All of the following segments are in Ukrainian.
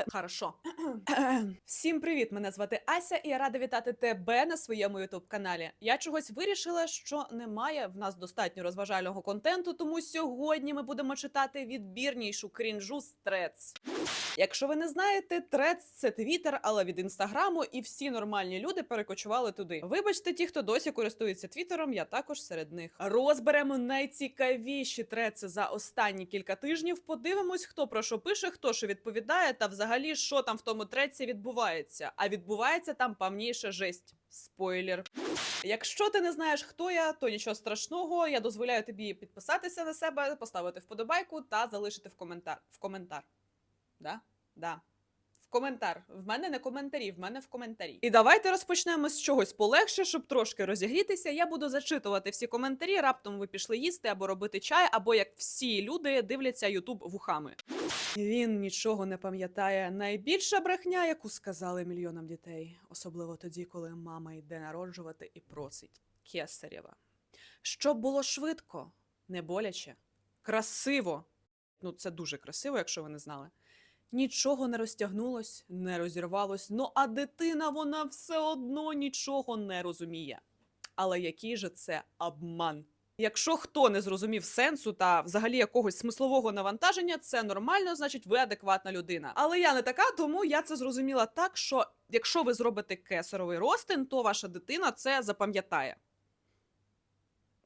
але хорошо. Всім привіт! Мене звати Ася, і я рада вітати тебе на своєму ютуб каналі. Я чогось вирішила, що немає в нас достатньо розважального контенту, тому сьогодні ми будемо читати відбірнішу крінжу з Трец. Якщо ви не знаєте, Трец це твіттер, але від інстаграму, і всі нормальні люди перекочували туди. Вибачте, ті, хто досі користується твіттером, я також серед них. Розберемо найцікавіші треци за останні кілька тижнів. Подивимось, хто про що пише, хто що відповідає, та взагалі що там в тому треці відбувається. А відбувається там повніша жесть. Спойлер. Якщо ти не знаєш, хто я, то нічого страшного. Я дозволяю тобі підписатися на себе, поставити вподобайку та залишити в коментар. В коментар. Да? Да. Коментар. В мене не коментарі, в мене в коментарі. І давайте розпочнемо з чогось полегше, щоб трошки розігрітися. Я буду зачитувати всі коментарі. Раптом ви пішли їсти або робити чай, або як всі люди дивляться Ютуб вухами. Він нічого не пам'ятає. Найбільша брехня, яку сказали мільйонам дітей, особливо тоді, коли мама йде народжувати і просить Кесарєва. Щоб було швидко, не боляче, красиво. Ну, це дуже красиво, якщо ви не знали. Нічого не розтягнулось, не розірвалось. Ну а дитина вона все одно нічого не розуміє. Але який же це обман? Якщо хто не зрозумів сенсу та взагалі якогось смислового навантаження, це нормально, значить ви адекватна людина. Але я не така, тому я це зрозуміла так, що якщо ви зробите кесаровий ростин, то ваша дитина це запам'ятає.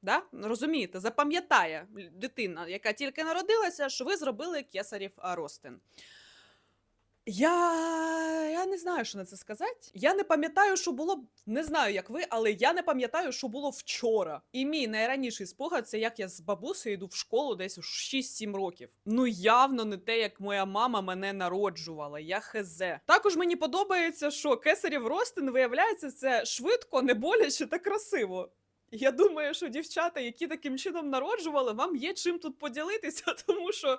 Да? Розумієте, запам'ятає дитина, яка тільки народилася, що ви зробили кесарів ростин. Я, я не знаю, що на це сказати. Я не пам'ятаю, що було. Не знаю, як ви, але я не пам'ятаю, що було вчора. І мій найраніший спогад це як я з бабусею йду в школу десь у 6-7 років. Ну явно не те, як моя мама мене народжувала. Я хезе. Також мені подобається, що кесарів ростин виявляється це швидко, не боляче та красиво. Я думаю, що дівчата, які таким чином народжували, вам є чим тут поділитися, тому що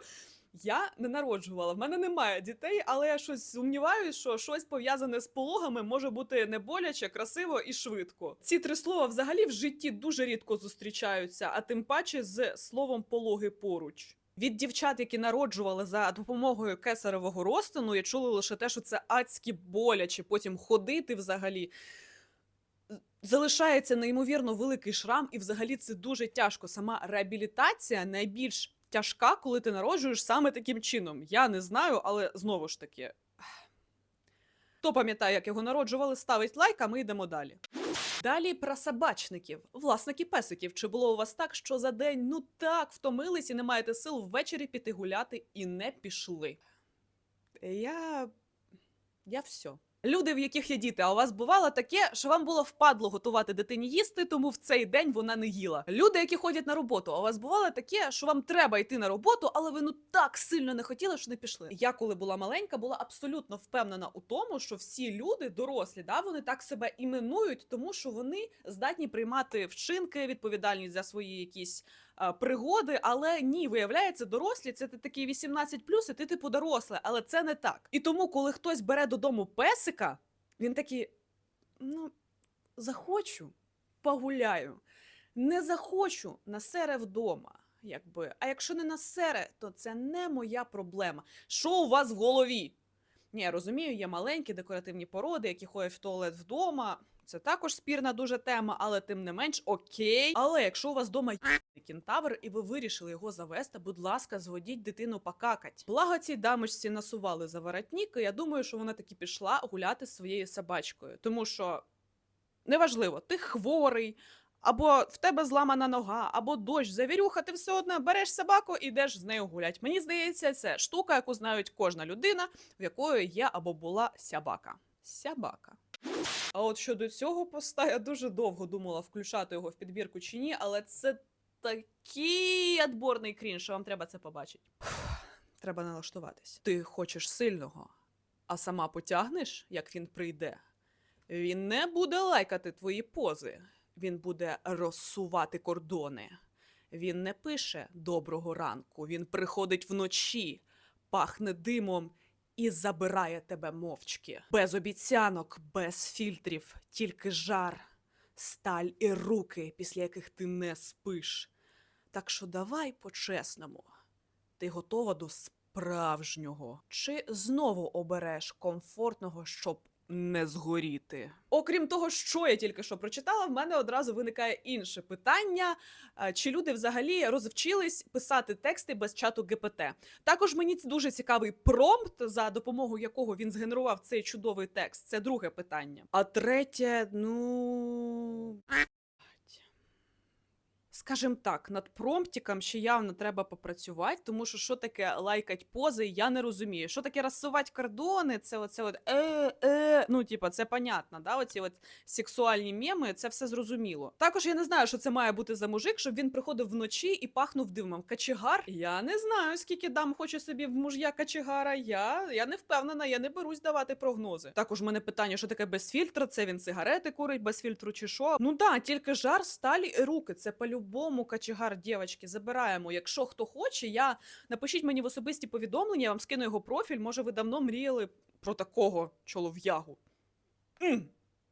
я не народжувала. В мене немає дітей, але я щось сумніваюся, що щось пов'язане з пологами може бути не боляче, красиво і швидко. Ці три слова взагалі в житті дуже рідко зустрічаються, а тим паче з словом пологи поруч. Від дівчат, які народжували за допомогою кесаревого розтину, я чула лише те, що це адські боляче, потім ходити взагалі. Залишається неймовірно великий шрам, і взагалі це дуже тяжко. Сама реабілітація найбільш тяжка, коли ти народжуєш саме таким чином. Я не знаю, але знову ж таки. Хто пам'ятає, як його народжували, ставить лайк, а ми йдемо далі. Далі про собачників, власники песиків. Чи було у вас так, що за день ну так втомились і не маєте сил ввечері піти гуляти і не пішли? Я. Я все. Люди, в яких є діти, а у вас бувало таке, що вам було впадло готувати дитині їсти, тому в цей день вона не їла. Люди, які ходять на роботу, а у вас бувало таке, що вам треба йти на роботу, але ви ну так сильно не хотіли, що не пішли. Я, коли була маленька, була абсолютно впевнена у тому, що всі люди, дорослі, да, вони так себе іменують, тому що вони здатні приймати вчинки, відповідальність за свої якісь пригоди, але ні, виявляється, дорослі це ти такий 18 і ти типу доросле, але це не так. І тому, коли хтось бере додому песика, він такий: ну, захочу, погуляю. Не захочу на сере вдома. Якби. А якщо не на сере, то це не моя проблема. Що у вас в голові? Ні, я розумію, є маленькі декоративні породи, які ходять в туалет вдома. Це також спірна дуже тема, але тим не менш окей. Але якщо у вас вдома є кентавр, і ви вирішили його завести, будь ласка, зводіть дитину покакать. Благо цій дамочці насували за воротник, і я думаю, що вона таки пішла гуляти з своєю собачкою. Тому що неважливо, ти хворий. Або в тебе зламана нога, або дощ, завірюха, ти все одно береш собаку і йдеш з нею гулять. Мені здається, це штука, яку знають кожна людина, в якої є або була сябака. Сябака. А от щодо цього поста я дуже довго думала, включати його в підбірку чи ні, але це такий адборний крінж, що вам треба це побачити. Треба налаштуватись. Ти хочеш сильного, а сама потягнеш, як він прийде. Він не буде лайкати твої пози, він буде розсувати кордони. Він не пише доброго ранку, він приходить вночі, пахне димом і забирає тебе мовчки. Без обіцянок, без фільтрів, тільки жар, сталь і руки, після яких ти не спиш. Так що давай по-чесному. Ти готова до справжнього? Чи знову обереш комфортного, щоб не згоріти? Окрім того, що я тільки що прочитала, в мене одразу виникає інше питання: чи люди взагалі розвчились писати тексти без чату ГПТ? Також мені це дуже цікавий промпт, за допомогою якого він згенерував цей чудовий текст. Це друге питання. А третє, ну. Скажем так, над промптиком ще явно треба попрацювати, тому що що таке лайкать пози, я не розумію. Що таке розсувати кордони? Це оце от е, е. Ну, типа, це понятно, да? Оці от сексуальні меми, це все зрозуміло. Також я не знаю, що це має бути за мужик, щоб він приходив вночі і пахнув димом. Качегар? Я не знаю, скільки дам хоче собі в муж'я качегара. Я, я не впевнена, я не берусь давати прогнози. Також в мене питання, що таке без фільтра? Це він сигарети курить без фільтру чи що? Ну да, тільки жар, сталі і руки. Це по-любому качегар, дівчатки, забираємо. Якщо хто хоче, я напишіть мені в особисті повідомлення, я вам скину його профіль. Може, ви давно мріяли про такого чолов'ягу.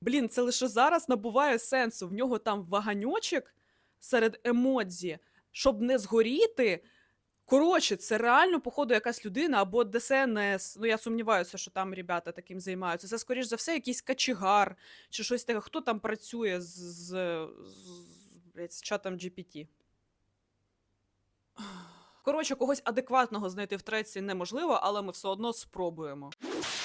Блін, це лише зараз набуває сенсу. В нього там ваганьочок серед емодзі, щоб не згоріти. Коротше, це реально, походу, якась людина або ДСНС. Ну, я сумніваюся, що там ребята таким займаються. Це, скоріш за все, якийсь качегар чи щось таке. Хто там працює з, з, з, блядь, з чатом GPT? Коротше, когось адекватного знайти в треці неможливо, але ми все одно спробуємо.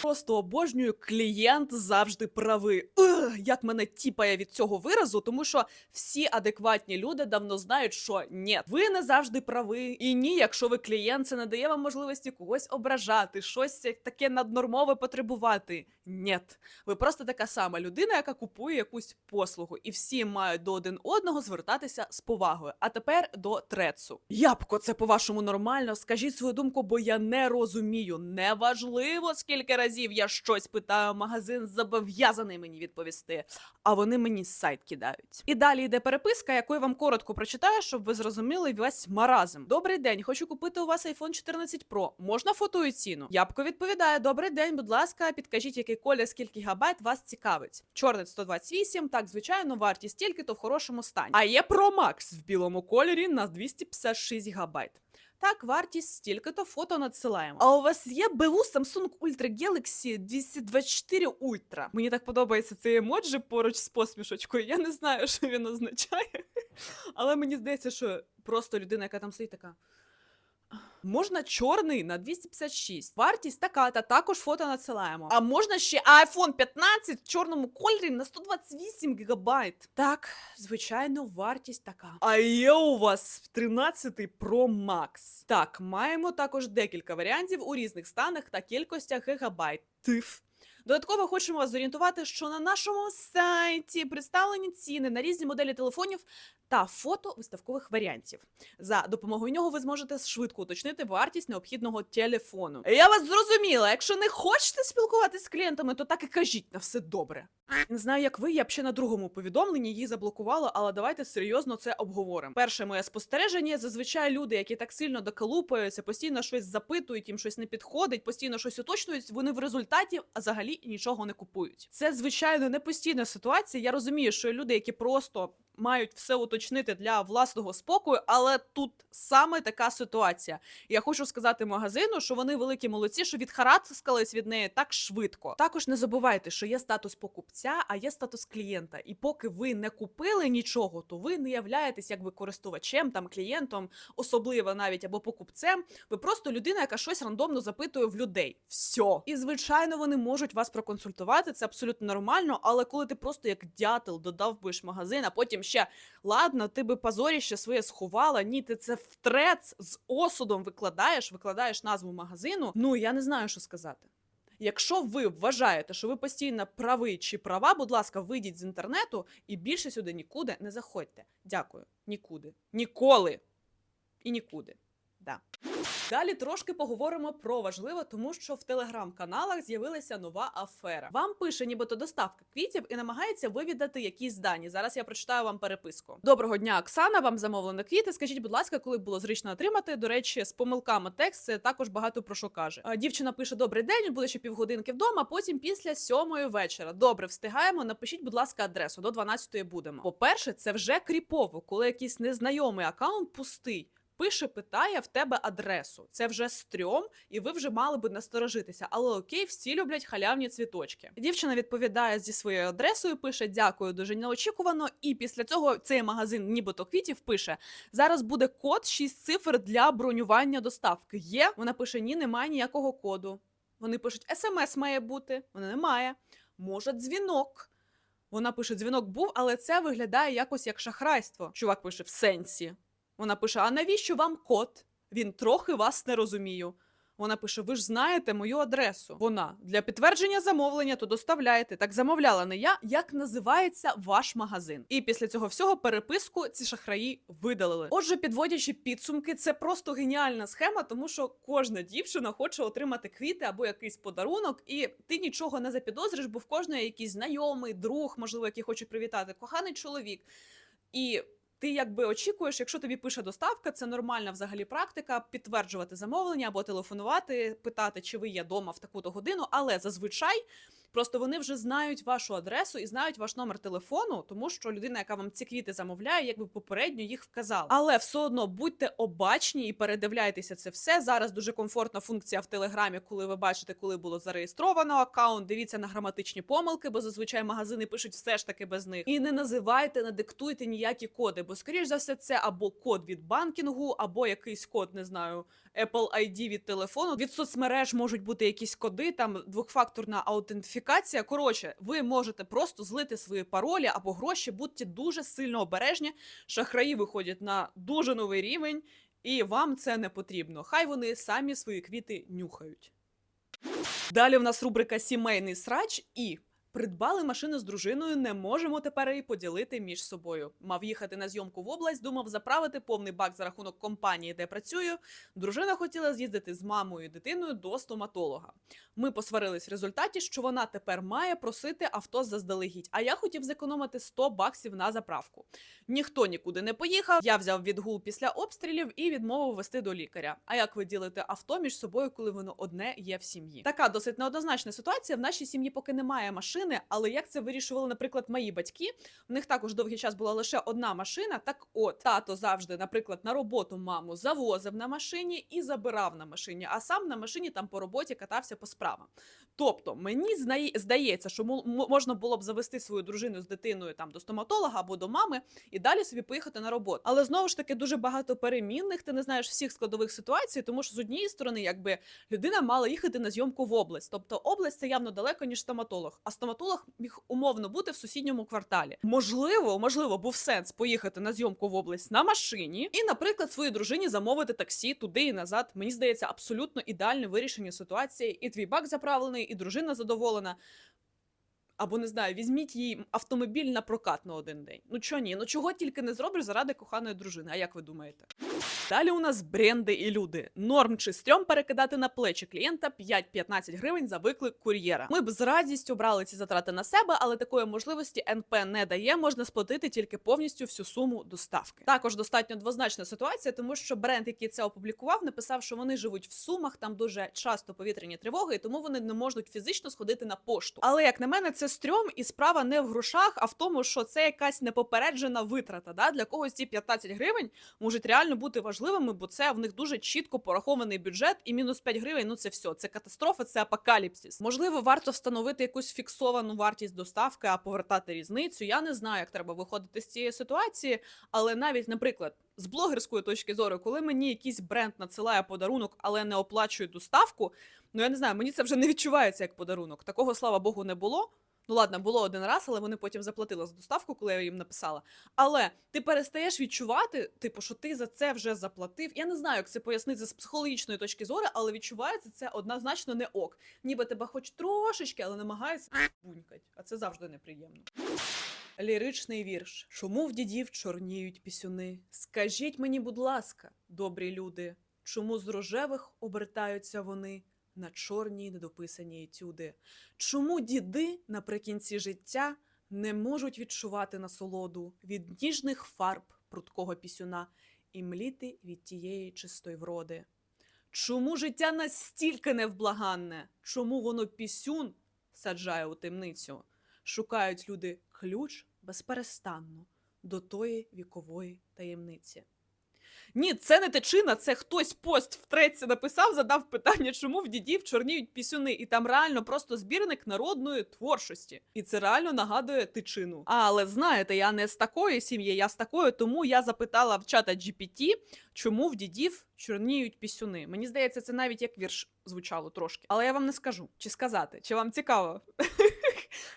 Просто обожнюю клієнт завжди правий. Ух, як мене тіпає від цього виразу, тому що всі адекватні люди давно знають, що ні, ви не завжди праві. І ні, якщо ви клієнт, це не дає вам можливості когось ображати, щось таке наднормове потребувати. Ні, ви просто така сама людина, яка купує якусь послугу, і всі мають до один одного звертатися з повагою. А тепер до трецу. Ябко, це по-вашому нормально? Скажіть свою думку, бо я не розумію. Неважливо, скільки разів я щось питаю, магазин зобов'язаний мені відповісти, а вони мені сайт кидають. І далі йде переписка, яку я вам коротко прочитаю, щоб ви зрозуміли весь маразм. Добрий день, хочу купити у вас iPhone 14 Pro. Можна фото і ціну? Ябко відповідає: Добрий день, будь ласка, підкажіть, який колір, скільки гігабайт вас цікавить. Чорний 128, так, звичайно, вартість стільки, то в хорошому стані. А є Pro Max в білому кольорі на 256 гігабайт. Так, вартість стільки-то фото надсилаємо. А у вас є БУ Samsung Ultra Galaxy 224 Ultra? Мені так подобається цей емоджі поруч з посмішочкою. Я не знаю, що він означає. Але мені здається, що просто людина, яка там стоїть, така. Можна чорний на 256. Вартість така, та також фото надсилаємо. А можна ще iPhone 15 в чорному кольорі на 128 гігабайт. Так, звичайно, вартість така. А є у вас 13 Pro Max. Так, маємо також декілька варіантів у різних станах та кількостях гігабайт. Додатково хочемо вас зорієнтувати, що на нашому сайті представлені ціни на різні моделі телефонів та фото виставкових варіантів. За допомогою нього ви зможете швидко уточнити вартість необхідного телефону. Я вас зрозуміла. Якщо не хочете спілкуватися з клієнтами, то так і кажіть на все добре. Не знаю, як ви, я б ще на другому повідомленні її заблокувала, але давайте серйозно це обговоримо. Перше моє спостереження: зазвичай люди, які так сильно доколупаються, постійно щось запитують, їм щось не підходить, постійно щось уточнюють. Вони в результаті взагалі нічого не купують. Це звичайно не постійна ситуація. Я розумію, що люди, які просто мають все уточнити для власного спокою, але тут саме така ситуація. Я хочу сказати магазину, що вони великі молодці, що відхарацкались від неї так швидко. Також не забувайте, що є статус покупця, а є статус клієнта. І поки ви не купили нічого, то ви не являєтесь якби користувачем, там клієнтом, особливо навіть або покупцем. Ви просто людина, яка щось рандомно запитує в людей. Все. І звичайно, вони можуть вас проконсультувати. Це абсолютно нормально. Але коли ти просто як дятел додав будеш магазин, а потім ще ладно, ти би позоріще своє сховала. Ні, ти це в з осудом викладаєш, викладаєш назву магазину. Ну я не знаю, що сказати. Якщо ви вважаєте, що ви постійно правий чи права, будь ласка, вийдіть з інтернету і більше сюди нікуди не заходьте. Дякую. Нікуди. Ніколи. І нікуди. Да. Далі трошки поговоримо про важливе, тому що в телеграм-каналах з'явилася нова афера. Вам пише, нібито доставка квітів і намагається вивідати якісь дані. Зараз я прочитаю вам переписку. Доброго дня, Оксана. Вам замовлено квіти. Скажіть, будь ласка, коли було зручно отримати. До речі, з помилками текст це також багато про що каже. Дівчина пише: Добрий день, буде ще півгодинки вдома. Потім після сьомої вечора. Добре, встигаємо. Напишіть, будь ласка, адресу до 12-ї будемо. По перше, це вже кріпово, коли якийсь незнайомий акаунт пустий. Пише, питає в тебе адресу. Це вже стрьом, і ви вже мали би насторожитися. Але окей, всі люблять халявні цвіточки. Дівчина відповідає зі своєю адресою, пише дякую, дуже неочікувано. І після цього цей магазин, нібито квітів, пише: зараз буде код 6 цифр для бронювання доставки. Є? Вона пише: Ні, немає ніякого коду. Вони пишуть: смс має бути. Вона немає. Може, дзвінок. Вона пише: дзвінок був, але це виглядає якось як шахрайство. Чувак пише в сенсі. Вона пише: А навіщо вам код? Він трохи вас не розумію. Вона пише: Ви ж знаєте мою адресу. Вона для підтвердження замовлення, то доставляєте. Так замовляла не я. Як називається ваш магазин? І після цього всього переписку ці шахраї видалили. Отже, підводячи підсумки, це просто геніальна схема, тому що кожна дівчина хоче отримати квіти або якийсь подарунок, і ти нічого не запідозриш, бо в кожної якийсь знайомий, друг, можливо, який хоче привітати, коханий чоловік. І ти якби очікуєш, якщо тобі пише доставка, це нормальна взагалі практика підтверджувати замовлення або телефонувати, питати, чи ви є вдома в таку-то годину, але зазвичай. Просто вони вже знають вашу адресу і знають ваш номер телефону, тому що людина, яка вам ці квіти замовляє, якби попередньо їх вказала. Але все одно будьте обачні і передивляйтеся це все. Зараз дуже комфортна функція в телеграмі, коли ви бачите, коли було зареєстровано аккаунт. Дивіться на граматичні помилки, бо зазвичай магазини пишуть все ж таки без них. І не називайте, не диктуйте ніякі коди, бо скоріш за все це або код від банкінгу, або якийсь код, не знаю, Apple ID від телефону. Від соцмереж можуть бути якісь коди, там двохфакторна аутентифікація. Коротше, ви можете просто злити свої паролі або гроші, будьте дуже сильно обережні. Шахраї виходять на дуже новий рівень, і вам це не потрібно. Хай вони самі свої квіти нюхають. Далі в нас рубрика Сімейний срач і. Придбали машину з дружиною, не можемо тепер її поділити між собою. Мав їхати на зйомку в область, думав заправити повний бак за рахунок компанії, де працюю. Дружина хотіла з'їздити з мамою і дитиною до стоматолога. Ми посварились в результаті, що вона тепер має просити авто заздалегідь. А я хотів зекономити 100 баксів на заправку. Ніхто нікуди не поїхав. Я взяв відгул після обстрілів і відмовив вести до лікаря. А як ви ділите авто між собою, коли воно одне є в сім'ї? Така досить неоднозначна ситуація. В нашій сім'ї поки немає машини, але як це вирішували, наприклад, мої батьки? В них також довгий час була лише одна машина. Так, от тато завжди, наприклад, на роботу маму завозив на машині і забирав на машині, а сам на машині там по роботі катався по справам. Тобто, мені здається, що мо- мо- можна було б завести свою дружину з дитиною там до стоматолога або до мами і далі собі поїхати на роботу. Але знову ж таки дуже багато перемінних. Ти не знаєш всіх складових ситуацій, тому що з однієї сторони, якби людина мала їхати на зйомку в область. Тобто область це явно далеко ніж стоматолог. А стоматолог міг умовно бути в сусідньому кварталі. Можливо, можливо, був сенс поїхати на зйомку в область на машині і, наприклад, своїй дружині замовити таксі туди і назад. Мені здається, абсолютно ідеальне вирішення ситуації. І твій бак заправлений, і дружина задоволена. Або не знаю, візьміть їй автомобіль на прокат на один день. Ну чого ні? Ну чого тільки не зробиш заради коханої дружини? А як ви думаєте? Далі у нас бренди і люди. Норм чи стрьом перекидати на плечі клієнта 5-15 гривень за виклик кур'єра. Ми б з радістю брали ці затрати на себе, але такої можливості НП не дає. Можна сплатити тільки повністю всю суму доставки. Також достатньо двозначна ситуація, тому що бренд, який це опублікував, написав, що вони живуть в сумах, там дуже часто повітряні тривоги, і тому вони не можуть фізично сходити на пошту. Але як на мене, це стрьом, і справа не в грошах, а в тому, що це якась непопереджена витрата. Да? Для когось ці 15 гривень можуть реально бути важливими, бо це в них дуже чітко порахований бюджет, і мінус 5 гривень ну це все. Це катастрофа, це апокаліпсис. Можливо, варто встановити якусь фіксовану вартість доставки, а повертати різницю. Я не знаю, як треба виходити з цієї ситуації, але навіть, наприклад. З блогерської точки зору, коли мені якийсь бренд надсилає подарунок, але не оплачує доставку, ну я не знаю, мені це вже не відчувається як подарунок. Такого, слава Богу, не було. Ну ладно, було один раз, але вони потім заплатили за доставку, коли я їм написала. Але ти перестаєш відчувати, типу, що ти за це вже заплатив. Я не знаю, як це пояснити з психологічної точки зору, але відчувається це однозначно не ок. Ніби тебе хоч трошечки, але намагаються бунькать, а це завжди неприємно. Ліричний вірш. Чому в дідів чорніють пісюни? Скажіть мені, будь ласка, добрі люди, чому з рожевих обертаються вони на чорні недописані етюди? Чому діди наприкінці життя не можуть відчувати насолоду від ніжних фарб прудкого пісюна і мліти від тієї чистої вроди? Чому життя настільки невблаганне? Чому воно пісюн саджає у темницю? Шукають люди ключ безперестанно до тої вікової таємниці. Ні, це не тичина, це хтось пост в треці написав, задав питання, чому в дідів чорніють пісюни, і там реально просто збірник народної творчості. І це реально нагадує тичину. Але знаєте, я не з такої сім'ї, я з такої, тому я запитала в чата GPT, чому в дідів чорніють пісюни. Мені здається, це навіть як вірш звучало трошки. Але я вам не скажу, чи сказати, чи вам цікаво.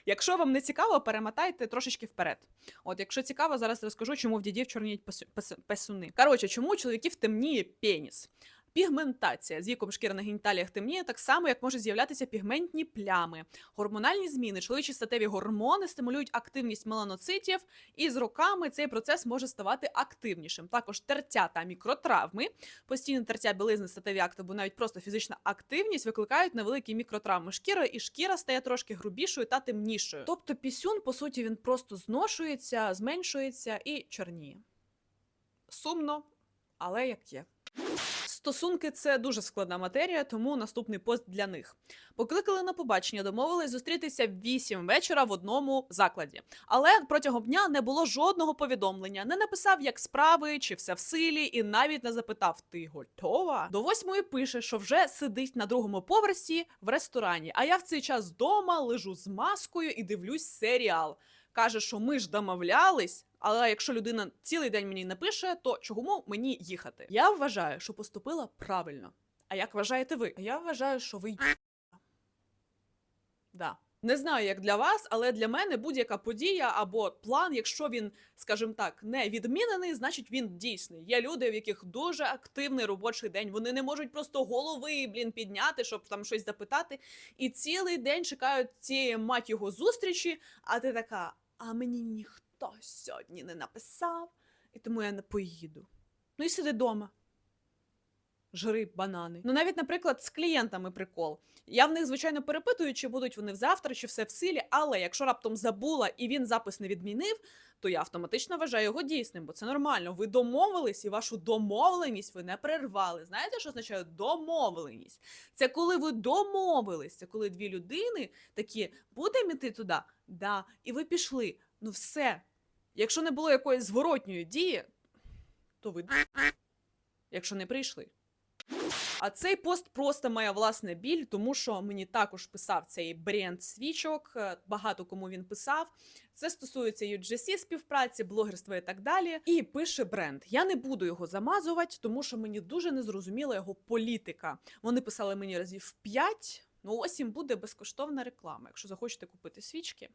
Якщо вам не цікаво, перемотайте трошечки вперед. От, якщо цікаво, зараз розкажу, чому в дідів чорніють пасю- пас- пасюни. Коротше, чому у чоловіків темніє пеніс? Пігментація з віком шкіра на геніталіях темніє так само, як можуть з'являтися пігментні плями. Гормональні зміни, чоловічі статеві гормони стимулюють активність меланоцитів, і з роками цей процес може ставати активнішим. Також тертя та мікротравми, постійне тертя білизни, статеві акти, або навіть просто фізична активність викликають невеликі мікротравми шкіри, і шкіра стає трошки грубішою та темнішою. Тобто пісюн, по суті, він просто зношується, зменшується і чорніє. Сумно, але як є. Стосунки це дуже складна матерія, тому наступний пост для них. Покликали на побачення, домовились зустрітися в 8 вечора в одному закладі. Але протягом дня не було жодного повідомлення, не написав, як справи, чи все в силі, і навіть не запитав: ти готова? До восьмої пише, що вже сидить на другому поверсі в ресторані. А я в цей час вдома лежу з маскою і дивлюсь серіал. Каже, що ми ж домовлялись, але якщо людина цілий день мені не пише, то чому мені їхати? Я вважаю, що поступила правильно. А як вважаєте ви? Я вважаю, що ви. Да. Не знаю, як для вас, але для мене будь-яка подія або план, якщо він, скажімо так, не відмінений, значить він дійсний. Є люди, в яких дуже активний робочий день. Вони не можуть просто голови блін підняти, щоб там щось запитати. І цілий день чекають цієї мать його зустрічі. А ти така: а мені ніхто сьогодні не написав, і тому я не поїду. Ну і сиди вдома. Жри банани. Ну навіть, наприклад, з клієнтами прикол. Я в них, звичайно, перепитую, чи будуть вони завтра, чи все в силі, але якщо раптом забула і він запис не відмінив, то я автоматично вважаю його дійсним, бо це нормально. Ви домовились і вашу домовленість ви не перервали. Знаєте, що означає домовленість? Це коли ви домовились, це коли дві людини такі будемо йти туди, да, і ви пішли. Ну все. Якщо не було якоїсь зворотньої дії, то ви якщо не прийшли. А цей пост просто моя власна біль, тому що мені також писав цей бренд свічок. е, Багато кому він писав. Це стосується UGC співпраці, блогерства і так далі. І пише бренд. Я не буду його замазувати, тому що мені дуже незрозуміла його політика. Вони писали мені разів 5. Ну, ось їм буде безкоштовна реклама. Якщо захочете купити свічки,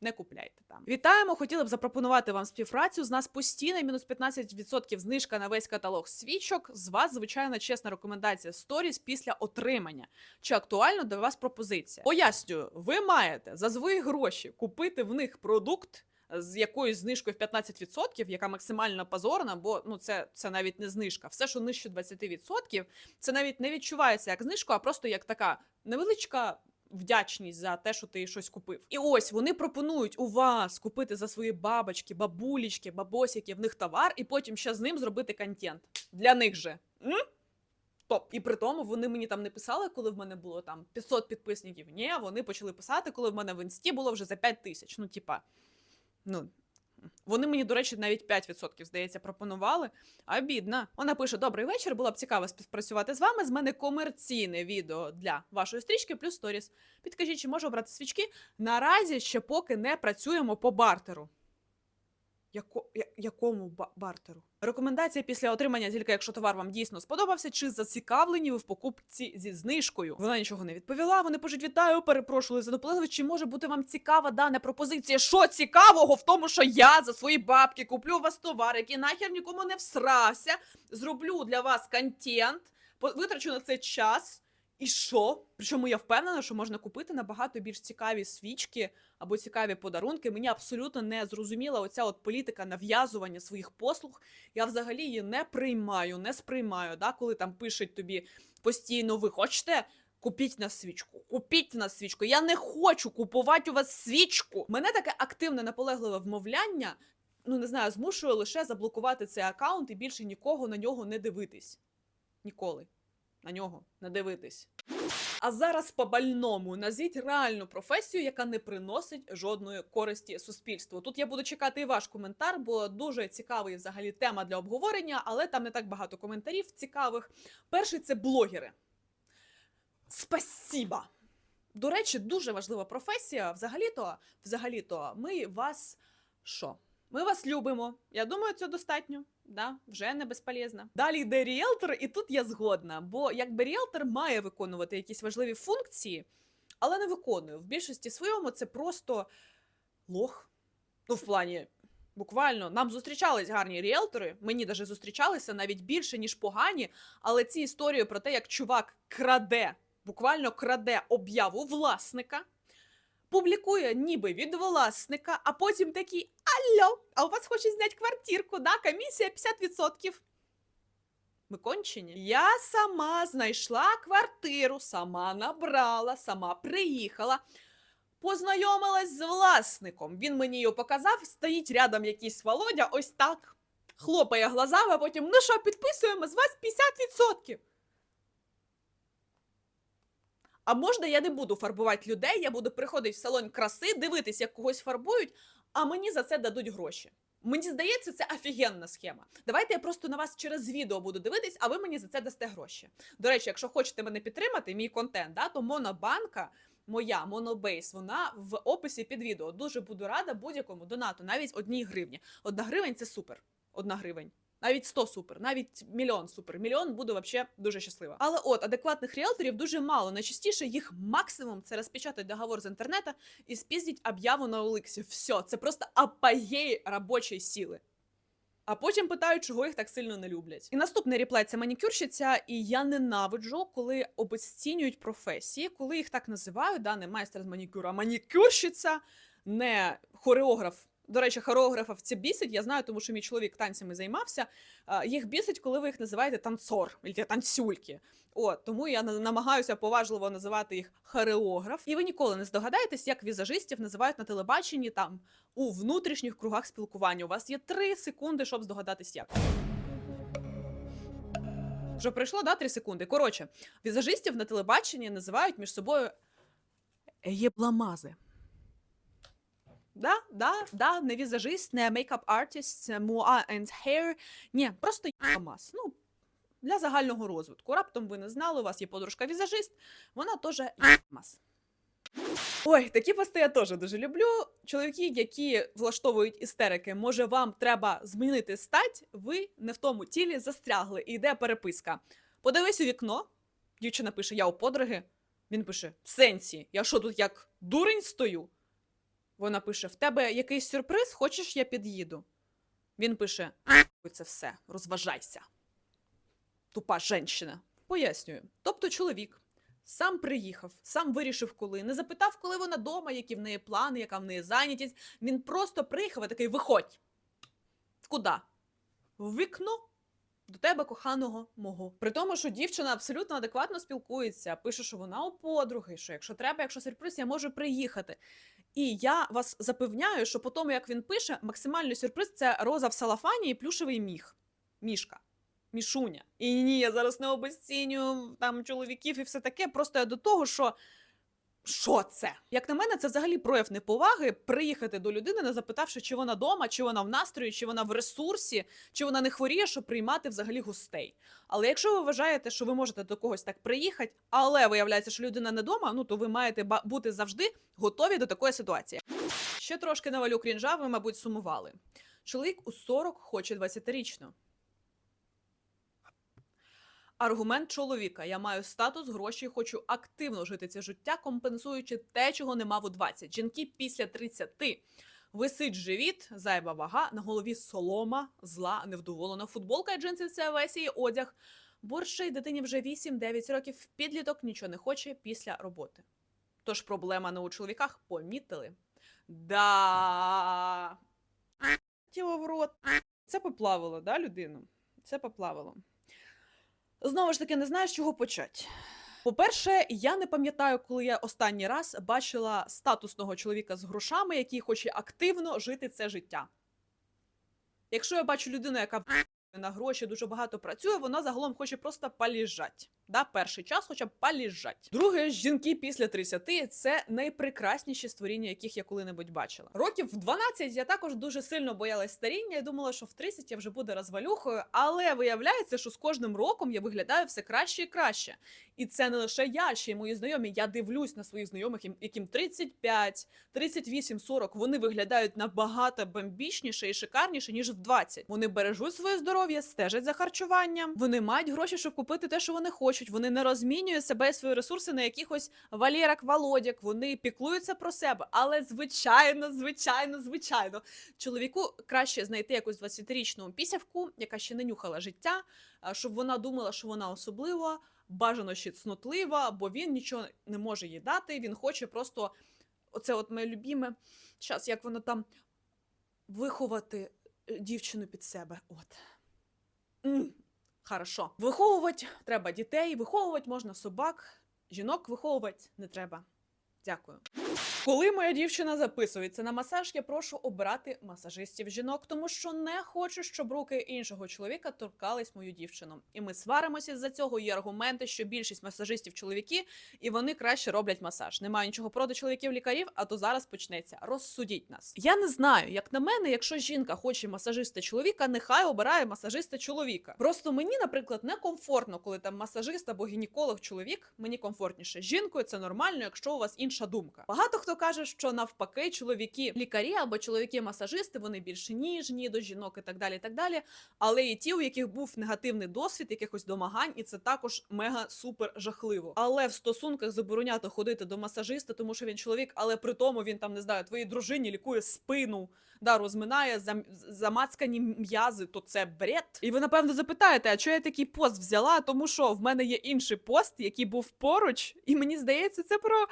не купляйте там. Вітаємо! Хотіли б запропонувати вам співпрацю. З нас постійно мінус 15% знижка на весь каталог свічок. З вас, звичайно, чесна рекомендація сторіс після отримання. Чи актуально для вас пропозиція? Пояснюю, ви маєте за свої гроші купити в них продукт. З якоюсь знижкою в 15%, яка максимально позорна, бо ну це, це навіть не знижка. Все, що нижче 20%, це навіть не відчувається як знижка, а просто як така невеличка вдячність за те, що ти щось купив. І ось вони пропонують у вас купити за свої бабочки, бабулічки, бабосики в них товар, і потім ще з ним зробити контент. Для них же. М? Топ. І при тому вони мені там не писали, коли в мене було там 500 підписників. Ні, вони почали писати, коли в мене в інсті було вже за 5 тисяч. Ну, типа, ну. Вони мені, до речі, навіть 5%, здається, пропонували. А бідна. Вона пише: Добрий вечір. Було б цікаво співпрацювати з вами. З мене комерційне відео для вашої стрічки плюс сторіс. Підкажіть, чи можу обрати свічки? Наразі ще поки не працюємо по бартеру. Яко, я- якому бартеру? Рекомендація після отримання, тільки якщо товар вам дійсно сподобався, чи зацікавлені ви в покупці зі знижкою. Вона нічого не відповіла. Вони пишуть: вітаю, перепрошую за наполегливість. Чи може бути вам цікава дана пропозиція? Що цікавого в тому, що я за свої бабки куплю у вас товар, який нахер нікому не всрався, зроблю для вас контент, витрачу на це час. І що? Причому я впевнена, що можна купити набагато більш цікаві свічки або цікаві подарунки. Мені абсолютно не зрозуміла оця от політика нав'язування своїх послуг. Я взагалі її не приймаю, не сприймаю. Да? Коли там пишуть тобі постійно, ви хочете. Купіть на свічку, купіть на свічку. Я не хочу купувати у вас свічку. Мене таке активне наполегливе вмовляння. Ну не знаю, змушує лише заблокувати цей аккаунт і більше нікого на нього не дивитись. Ніколи. На нього не дивитись. А зараз по больному назвіть реальну професію, яка не приносить жодної користі суспільству. Тут я буду чекати і ваш коментар, бо дуже цікавий взагалі тема для обговорення, але там не так багато коментарів цікавих. Перший це блогери. Спасіба! До речі, дуже важлива професія. Взагалі-то, взагалі-то, ми вас що? Ми вас любимо. Я думаю, це достатньо. Да, вже не безполезно. Далі йде ріелтор, і тут я згодна. Бо якби ріелтор має виконувати якісь важливі функції, але не виконує. В більшості своєму це просто лох. Ну, в плані, буквально, нам зустрічались гарні ріелтори. Мені даже зустрічалися навіть більше, ніж погані. Але ці історії про те, як чувак краде, буквально краде об'яву власника. Публікує ніби від власника, а потім такий Алло, а у вас хочуть зняти квартирку, да? Комісія 50%. Ми кончені. Я сама знайшла квартиру, сама набрала, сама приїхала, познайомилась з власником. Він мені її показав, стоїть рядом якийсь Володя, ось так. Хлопає глазами, а потім, ну що, підписуємо з вас 50%. А можна я не буду фарбувати людей, я буду приходити в салон краси, дивитись, як когось фарбують, а мені за це дадуть гроші. Мені здається, це офігенна схема. Давайте я просто на вас через відео буду дивитись, а ви мені за це дасте гроші. До речі, якщо хочете мене підтримати, мій контент, да, то монобанка. Моя монобейс, вона в описі під відео. Дуже буду рада будь-якому донату, навіть одній гривні. Одна гривень це супер. Одна гривень. Навіть 100 супер, навіть мільйон супер. Мільйон буду вообще дуже щаслива. Але от адекватних ріелторів дуже мало. Найчастіше їх максимум це розпечатати договор з інтернету і спіздіть об'яву на Оликсі. Все, це просто апогей робочої сили. А потім питають, чого їх так сильно не люблять. І наступний реплей це манікюрщиця, і я ненавиджу, коли обесцінюють професії, коли їх так називають, да, не майстер з манікюру, а манікюрщиця, не хореограф. До речі, хореографів це бісить. Я знаю, тому що мій чоловік танцями займався. Їх бісить, коли ви їх називаєте танцор танцюльки. От тому я намагаюся поважливо називати їх хореограф. І ви ніколи не здогадаєтесь, як візажистів називають на телебаченні там у внутрішніх кругах спілкування. У вас є три секунди, щоб здогадатись, як. Вже пройшло, да, три секунди. Коротше, візажистів на телебаченні називають між собою єбламази. Да, да, да, не візажист, не мейкап артист, муа and hair. Ні, просто єбламаз. Ну, для загального розвитку. Раптом ви не знали, у вас є подружка візажист, вона теж єбламаз. Ой, такі пости я теж дуже люблю. Чоловіки, які влаштовують істерики, може, вам треба змінити стать, ви не в тому тілі застрягли. І йде переписка. Подивись у вікно. Дівчина пише: Я у подруги. Він пише: В сенсі, я що тут як дурень стою? Вона пише: В тебе якийсь сюрприз, хочеш, я під'їду. Він пише: це все, розважайся. Тупа женщина. Пояснюю. Тобто чоловік сам приїхав, сам вирішив, коли, не запитав, коли вона дома, які в неї плани, яка в неї зайнятість. Він просто приїхав і такий: виходь. Куди? В вікно до тебе, коханого мого. При тому, що дівчина абсолютно адекватно спілкується, пише, що вона у подруги, що якщо треба, якщо сюрприз, я можу приїхати. І я вас запевняю, що по тому, як він пише, максимальний сюрприз це роза в салафані і плюшевий міх. Мішка. Мішуня. І ні, я зараз не обесцінюю там чоловіків і все таке. Просто я до того, що. Що це? Як на мене, це взагалі прояв неповаги приїхати до людини, не запитавши, чи вона вдома, чи вона в настрої, чи вона в ресурсі, чи вона не хворіє, щоб приймати взагалі гостей. Але якщо ви вважаєте, що ви можете до когось так приїхати, але виявляється, що людина не вдома, ну то ви маєте бути завжди готові до такої ситуації. Ще трошки навалю крінжа, ви, мабуть, сумували. Чоловік у 40 хоче 20-річну. Аргумент чоловіка: я маю статус, гроші, хочу активно жити це життя, компенсуючи те, чого не мав у 20. Жінки після 30. Висить живіт, зайва вага, на голові солома, зла, невдоволена футболка і джинси це весь її одяг. Борщий дитині вже 8-9 років, підліток нічого не хоче після роботи. Тож проблема не у чоловіках помітили. Да. Тіло в рот. Це поплавило, да, людину? Це поплавило. Знову ж таки, не знаю, з чого почати. По-перше, я не пам'ятаю, коли я останній раз бачила статусного чоловіка з грошами, який хоче активно жити це життя. Якщо я бачу людину, яка на гроші дуже багато працює, вона загалом хоче просто поліжать. Да, перший час хоча б поліжать. Друге, жінки після 30 – це найпрекрасніші створіння, яких я коли-небудь бачила. Років в 12 я також дуже сильно боялась старіння і думала, що в 30 я вже буду розвалюхою, але виявляється, що з кожним роком я виглядаю все краще і краще. І це не лише я, ще й мої знайомі. Я дивлюсь на своїх знайомих, яким 35, 38, 40. Вони виглядають набагато бомбічніше і шикарніше, ніж в 20. Вони бережуть своє здоров'я, стежать за харчуванням. Вони мають гроші, щоб купити те, що вони хочуть. Вони не розмінюють себе і свої ресурси на якихось валєрок, володяк. Вони піклуються про себе. Але звичайно, звичайно, звичайно, чоловіку краще знайти якусь 20-річну пісявку, яка ще не нюхала життя, щоб вона думала, що вона особлива бажано ще цнотлива, бо він нічого не може їй дати. Він хоче просто оце от моє любіме. Щас, як воно там виховати е, дівчину під себе. От. М, Хорошо. Виховувати треба дітей, виховувати можна собак, жінок виховувати не треба. Дякую. Коли моя дівчина записується на масаж, я прошу обирати масажистів жінок, тому що не хочу, щоб руки іншого чоловіка торкались мою дівчину. І ми сваримося з-за цього. Є аргументи, що більшість масажистів чоловіки, і вони краще роблять масаж. Немає нічого проти чоловіків-лікарів, а то зараз почнеться. Розсудіть нас. Я не знаю, як на мене, якщо жінка хоче масажиста чоловіка, нехай обирає масажиста чоловіка. Просто мені, наприклад, некомфортно, коли там масажист або гінеколог чоловік. Мені комфортніше жінкою. Це нормально, якщо у вас інша думка. Багато хто каже, що навпаки, чоловіки лікарі або чоловіки-масажисти вони більш ніжні до жінок і так далі. і так далі. Але і ті, у яких був негативний досвід, якихось домагань, і це також мега супер жахливо. Але в стосунках забороняти ходити до масажиста, тому що він чоловік, але при тому він там не знаю, твоїй дружині лікує спину. Да, розминає зам- замацкані м'язи, то це бред. І ви напевно запитаєте, а чого я такий пост взяла? Тому що в мене є інший пост, який був поруч, і мені здається, це про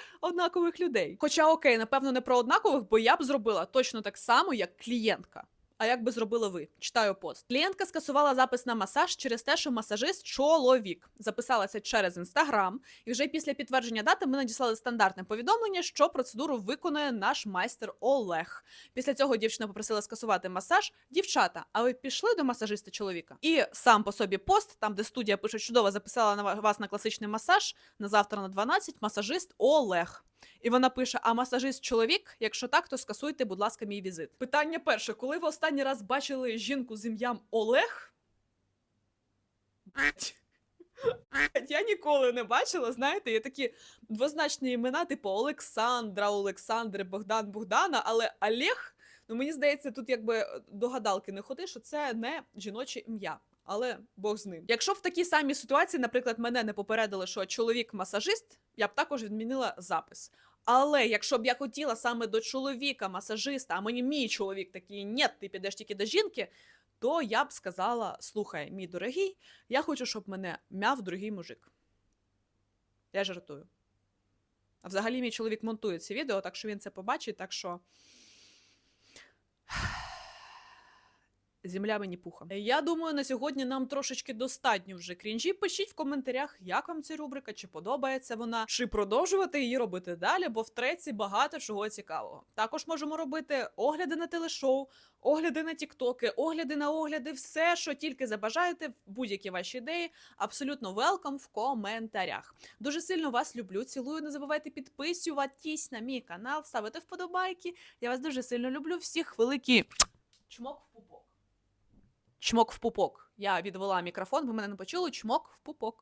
однакових людей. Хоча окей, напевно, не про однакових, бо я б зробила точно так само, як клієнтка. А як би зробили ви? Читаю пост. Клієнтка скасувала запис на масаж через те, що масажист чоловік. Записалася через інстаграм, і вже після підтвердження дати ми надіслали стандартне повідомлення, що процедуру виконує наш майстер Олег. Після цього дівчина попросила скасувати масаж. Дівчата, а ви пішли до масажиста чоловіка? І сам по собі пост, там де студія пише чудово, записала на вас на класичний масаж на завтра на 12, масажист Олег. І вона пише: А масажист чоловік? Якщо так, то скасуйте, будь ласка, мій візит. Питання перше: коли ви останній раз бачили жінку з ім'ям Олег? Я ніколи не бачила, знаєте, є такі двозначні імена, типу Олександра, Олександр, Богдан, Богдана, але Олег, ну мені здається, тут якби до гадалки не ходи, що це не жіноче ім'я. Але Бог з ним. Якщо в такій самій ситуації, наприклад, мене не попередили, що чоловік масажист, я б також відмінила запис. Але якщо б я хотіла саме до чоловіка, масажиста, а мені мій чоловік такий, ні, ти підеш тільки до жінки, то я б сказала: слухай, мій дорогий, я хочу, щоб мене мяв другий мужик. Я жартую. А взагалі мій чоловік монтує ці відео, так що він це побачить, так що. Земля мені пуха. Я думаю, на сьогодні нам трошечки достатньо вже крінжі. Пишіть в коментарях, як вам ця рубрика, чи подобається вона, чи продовжувати її робити далі, бо в треці багато чого цікавого. Також можемо робити огляди на телешоу, огляди на тіктоки, огляди на огляди, все, що тільки забажаєте, будь-які ваші ідеї. Абсолютно велкам в коментарях. Дуже сильно вас люблю, цілую. Не забувайте підписуватись на мій канал, ставити вподобайки. Я вас дуже сильно люблю. Всіх великий чмок в пупок. Чмок в пупок. Я відвела мікрофон, ви мене не почули. Чмок в пупок.